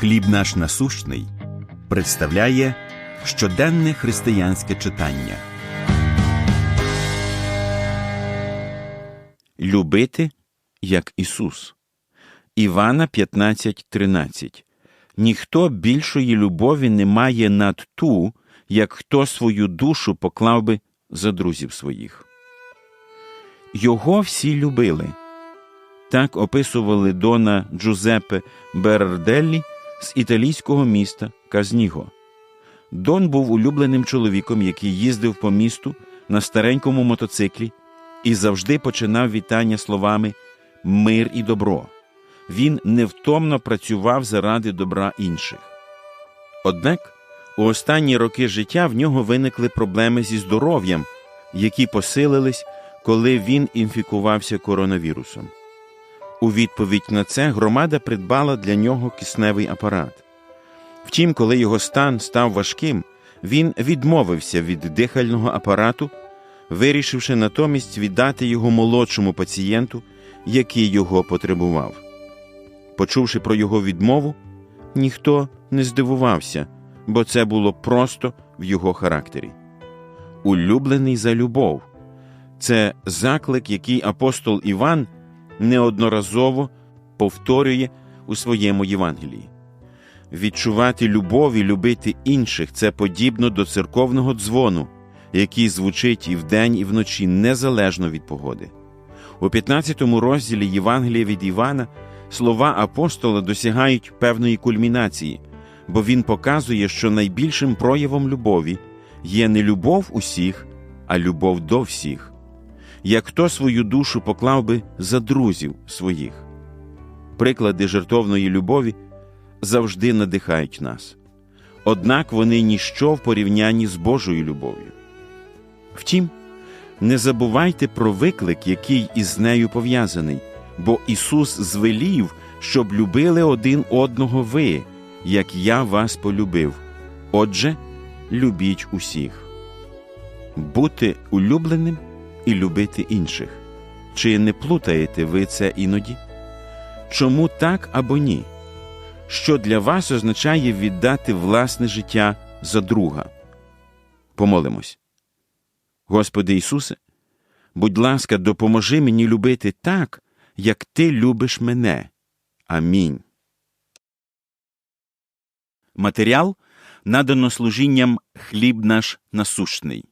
Хліб наш насущний представляє щоденне християнське читання. Любити як Ісус. Івана 15.13 Ніхто більшої любові не має над ту, як хто свою душу поклав би за друзів своїх. Його всі любили. Так описували Дона Джузеппе Берарделлі з італійського міста Казніго. Дон був улюбленим чоловіком, який їздив по місту на старенькому мотоциклі і завжди починав вітання словами Мир і добро. Він невтомно працював заради добра інших. Однак у останні роки життя в нього виникли проблеми зі здоров'ям, які посилились, коли він інфікувався коронавірусом. У відповідь на це громада придбала для нього кисневий апарат. Втім, коли його стан став важким, він відмовився від дихального апарату, вирішивши натомість віддати його молодшому пацієнту, який його потребував. Почувши про його відмову, ніхто не здивувався, бо це було просто в його характері. Улюблений за любов це заклик, який апостол Іван неодноразово повторює у своєму Євангелії. Відчувати любов і любити інших це подібно до церковного дзвону, який звучить і вдень, і вночі незалежно від погоди. У 15 розділі Євангелія від Івана слова апостола досягають певної кульмінації, бо він показує, що найбільшим проявом любові є не любов усіх, а любов до всіх як хто свою душу поклав би за друзів своїх. Приклади жертовної любові завжди надихають нас, однак вони ніщо в порівнянні з Божою любов'ю. Втім, не забувайте про виклик, який із нею пов'язаний, бо Ісус звелів, щоб любили один одного ви, як я вас полюбив. Отже, любіть усіх. Бути улюбленим і любити інших. Чи не плутаєте ви це іноді? Чому так або ні? Що для вас означає віддати власне життя за друга? Помолимось. Господи Ісусе, будь ласка, допоможи мені любити так, як Ти любиш мене. Амінь. Матеріал надано служінням хліб наш насущний.